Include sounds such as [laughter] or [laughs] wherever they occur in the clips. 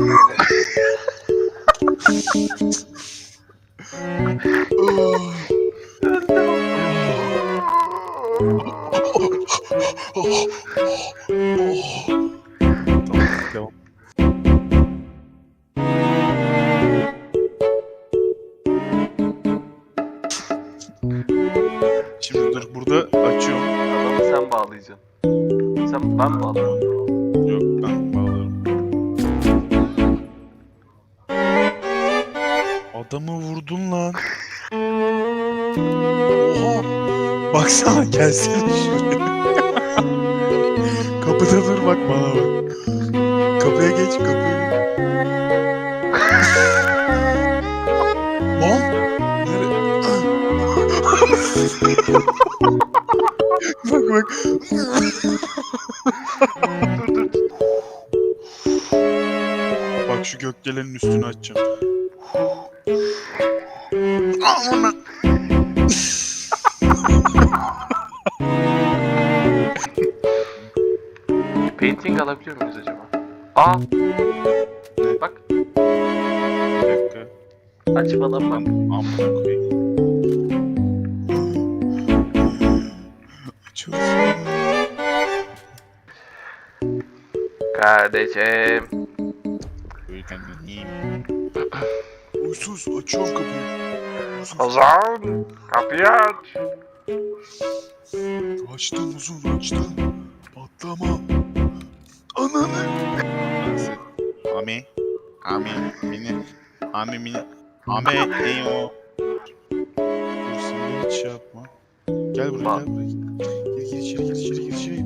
Tamam. Şimdi dur burada açıyorum. Adamı sen bağlayacaksın. Sen ben bağlarım. Yok ben Adamı vurdun lan. Oha. Baksana gelsene şuraya. [laughs] Kapıda dur bak bana bak. Kapıya geç kapıya. Lan. [laughs] Bak bak. Bak şu gökdelenin üstünü açacağım. Amına. Painting alabiliyor muyuz acaba? Aa bak Bir dakika. açmadan bak. Amına koyayım. Kardeşim. Uysuz açıyorum kapıyı. Ozan kapıyı aç. Açtım uzun açtım. Patlama. Ananı. Ami. Ami. Mini. Ami mini. Ami. Eyo. Dur sen hiç şey yapma. Gel buraya gel buraya. Gir gir içeri gir içeri gir içeri.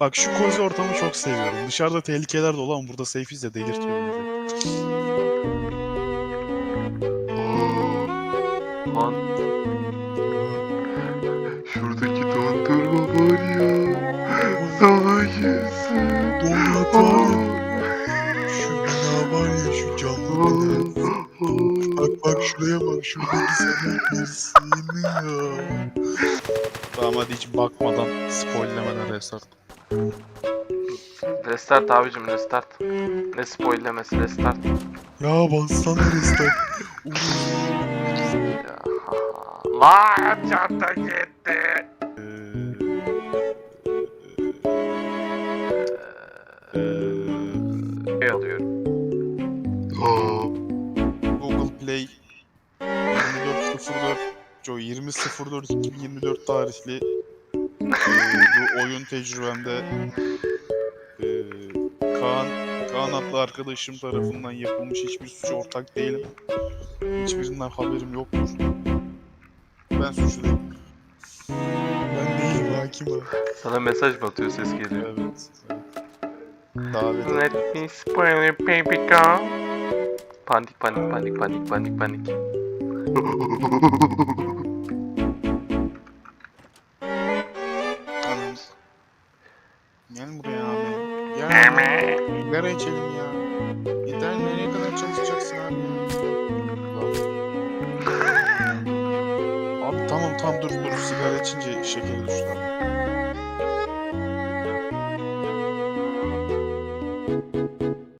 Bak şu kozi ortamı çok seviyorum. Dışarıda tehlikeler dolu ama burada safe'iz de delirtiyor Lan. Şuradaki dondurma var ya. Donlat var ya. Şu bina var ya şu camlı. Bak bak şuraya bak şuradaki sana girsin ya. Tamam hadi hiç bakmadan spoillemeden restart. Restart abicim restart. Ne spoillemesi restart. Ya bassana restart. Lan çanta gitti. Ne alıyorum? Google Play 2404 Joe 2004 2024 tarihli eee, bu oyun tecrübemde eee, Kaan Kaan adlı arkadaşım tarafından yapılmış hiçbir suça ortak değilim. Hiçbirinden haberim yoktur. Ben suçluyum. Ben değilim hakim abi. Sana mesaj mı atıyor ses geliyor? Evet. Davet et. Let me spoil it baby girl. Panik panik panik panik panik panik. Anam. Gel buraya abi. Gel. Sigara içelim ya. Tamam dur dur sigara içince şekeri düştü.